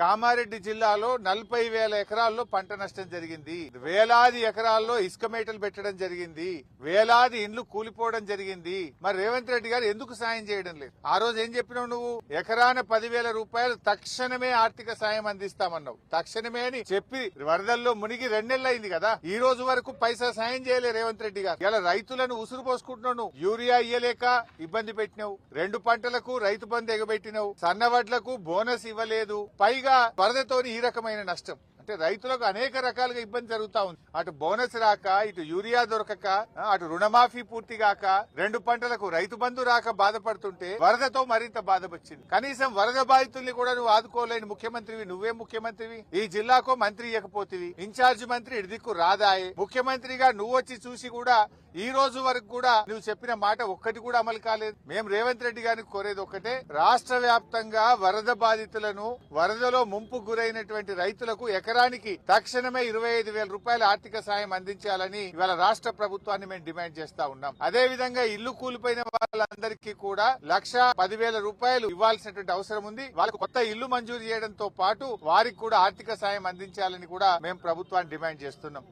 కామారెడ్డి జిల్లాలో నలభై వేల ఎకరాల్లో పంట నష్టం జరిగింది. వేలాది ఎకరాల్లో ఇసుక మేటలు పెట్టడం జరిగింది. వేలాది ఇండ్లు కూలిపోవడం జరిగింది. మరి రేవంత్ రెడ్డి గారు ఎందుకు సాయం చేయడం లేదు? ఆ రోజు ఏం చెప్పినావు నువ్వు? ఎకరాన పదివేల రూపాయలు తక్షణమే ఆర్థిక సాయం అందిస్తామన్నావు. తక్షణమే అని చెప్పి వరదల్లో మునిగి రెండెళ్ళయింది కదా. ఈ రోజు వరకు పైసా సాయం చేయలే రేవంత్ రెడ్డి గారు. ఇలా రైతులను ఉసురు పోసుకుంటున్నావు నువ్వు. యూరియా ఇయ్యలేక ఇబ్బంది పెట్టినావు. రెండు పంటలకు రైతు బంధు ఎగబెట్టినావు. సన్నవడ్లకు బోనస్ ఇవ్వలేదు. పైగా వరదతోని ఈ రకమైన నష్టం. అంటే రైతులకు అనేక రకాలుగా ఇబ్బంది జరుగుతా ఉంది. అటు బోనస్ రాక ఇటు యూరియా దొరకక అటు రుణమాఫీ పూర్తి కాక రెండు పంటలకు రైతు బంధు రాక బాధపడుతుంటే వరదతో మరింత బాధ వచ్చింది కనీసం వరద బాధితుల్ని కూడా నువ్వు ఆదుకోలేని ముఖ్యమంత్రివి. నువ్వే ముఖ్యమంత్రివి. ఈ జిల్లాకు మంత్రి ఇవ్వకపోతివి ఇన్ఛార్జ్ మంత్రి ఇడిదిక్కు రాదాయే. ముఖ్యమంత్రిగా నువ్వు వచ్చి చూసి కూడా ఈ రోజు వరకు కూడా నువ్వు చెప్పిన మాట ఒక్కటి కూడా అమలు కాలేదు. మేము రేవంత్ రెడ్డి గారిని కోరేది ఒక్కటే. రాష్ట్ర వ్యాప్తంగా వరద బాధితులను వరదలో ముంపు గురైనటువంటి రైతులకు ఎకరానికి తక్షణమే ఇరవై ఐదు వేల రూపాయల ఆర్థిక సాయం అందించాలని ఇవాళ రాష్ట్ర ప్రభుత్వాన్ని మేము డిమాండ్ చేస్తా ఉన్నాం. అదే విధంగా ఇల్లు కూలిపోయిన వాళ్ళందరికీ కూడా లక్ష పదివేల రూపాయలు ఇవ్వాల్సినటువంటి అవసరం ఉంది. వాళ్ళకు కొత్త ఇల్లు మంజూరు చేయడంతో పాటు వారికి కూడా ఆర్థిక సాయం అందించాలని కూడా మేము ప్రభుత్వాన్ని డిమాండ్ చేస్తున్నాం.